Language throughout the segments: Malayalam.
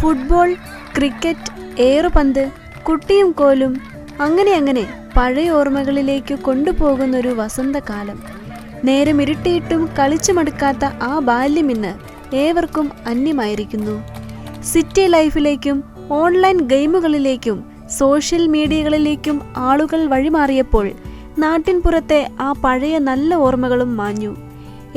ഫുട്ബോൾ ക്രിക്കറ്റ് ഏറുപന്ത് കുട്ടിയും കോലും അങ്ങനെ അങ്ങനെ പഴയ ഓർമ്മകളിലേക്ക് കൊണ്ടുപോകുന്നൊരു വസന്തകാലം. നേരം ഇരുട്ടിയിട്ടും കളിച്ചു മടുക്കാത്ത ആ ബാല്യം ഇന്ന് ഏവർക്കും അന്യമായിരിക്കുന്നു. സിറ്റി ലൈഫിലേക്കും ഓൺലൈൻ ഗെയിമുകളിലേക്കും സോഷ്യൽ മീഡിയകളിലേക്കും ആളുകൾ വഴിമാറിയപ്പോൾ നാട്ടിൻപുറത്തെ ആ പഴയ നല്ല ഓർമ്മകളും മാഞ്ഞു.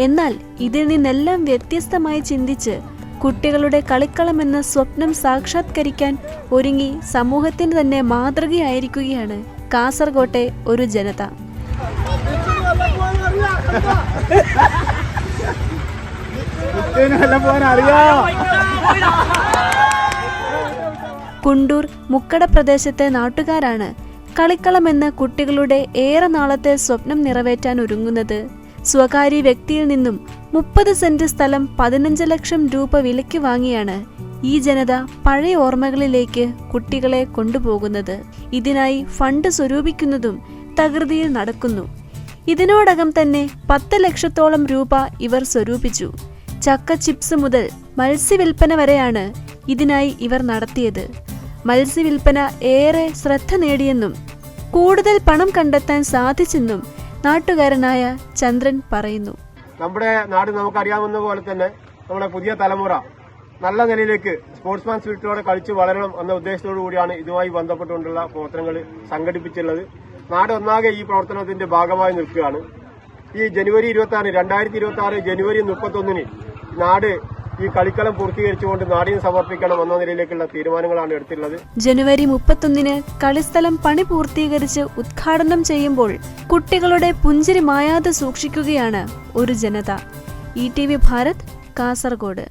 എന്നാൽ ഇതിൽ നിന്നെല്ലാം വ്യത്യസ്തമായി ചിന്തിച്ച് കുട്ടികളുടെ കളിക്കളമെന്ന സ്വപ്നം സാക്ഷാത്കരിക്കാൻ ഒരുങ്ങി സമൂഹത്തിന് തന്നെ മാതൃകയായിരിക്കുകയാണ് കാസർകോട്ടെ ഒരു ജനത. കുണ്ടൂർ മുക്കട പ്രദേശത്തെ നാട്ടുകാരാണ് കളിക്കളമെന്ന് കുട്ടികളുടെ ഏറെ നാളത്തെ സ്വപ്നം നിറവേറ്റാൻ ഒരുങ്ങുന്നത്. സ്വകാര്യ വ്യക്തിയിൽ നിന്നും മുപ്പത് സെന്റ് സ്ഥലം പതിനഞ്ച് ലക്ഷം രൂപ വിലയ്ക്ക് വാങ്ങിയാണ് ഈ ജനത പഴയ ഓർമ്മകളിലേക്ക് കുട്ടികളെ കൊണ്ടുപോകുന്നത്. ഇതിനായി ഫണ്ട് സ്വരൂപിക്കുന്നതും തകൃതിയിൽ നടക്കുന്നു. ഇതിനോടകം തന്നെ പത്ത് ലക്ഷത്തോളം രൂപ ഇവർ സ്വരൂപിച്ചു. ചക്ക ചിപ്സ് മുതൽ മത്സ്യവിൽപ്പന വരെയാണ് ഇതിനായി ഇവർ നടത്തിയത്. മത്സ്യവിൽപ്പന ഏറെ ശ്രദ്ധ നേടിയെന്നും കൂടുതൽ പണം കണ്ടെത്താൻ സാധിച്ചെന്നും നാട്ടുകാരനായ ചന്ദ്രൻ പറയുന്നു. നമ്മുടെ നാട് നമുക്കറിയാവുന്ന പോലെ തന്നെ നമ്മുടെ പുതിയ തലമുറ നല്ല നിലയിലേക്ക് സ്പോർട്സ്മാൻ സ്പിരിറ്റോടെ കളിച്ചു വളരണം എന്ന ഉദ്ദേശത്തോടു കൂടിയാണ് ഇതുമായി ബന്ധപ്പെട്ടുകൊണ്ടുള്ള പ്രവർത്തനങ്ങൾ സംഘടിപ്പിച്ചുള്ളത് നാട് ഒന്നാകെ ഈ പ്രവർത്തനത്തിന്റെ ഭാഗമായി നിൽക്കുകയാണ്. ഈ ജനുവരി ഇരുപത്തി ആറ് രണ്ടായിരത്തി ഇരുപത്തി ആറ് ജനുവരി മുപ്പത്തൊന്നിന് നാട് ഈ കളിക്കളം പൂർത്തീകരിച്ചുകൊണ്ട് നാടിന് സമർപ്പിക്കണം എന്ന നിലയിലേക്കുള്ള തീരുമാനങ്ങളാണ് എടുത്തിട്ടുള്ളത്. ജനുവരി മുപ്പത്തൊന്നിന് കളിസ്ഥലം പണി പൂർത്തീകരിച്ച് ഉദ്ഘാടനം ചെയ്യുമ്പോൾ കുട്ടികളുടെ പുഞ്ചിരി മായാതെ സൂക്ഷിക്കുകയാണ് ഒരു ജനത. E T V Bharat Kasaragod.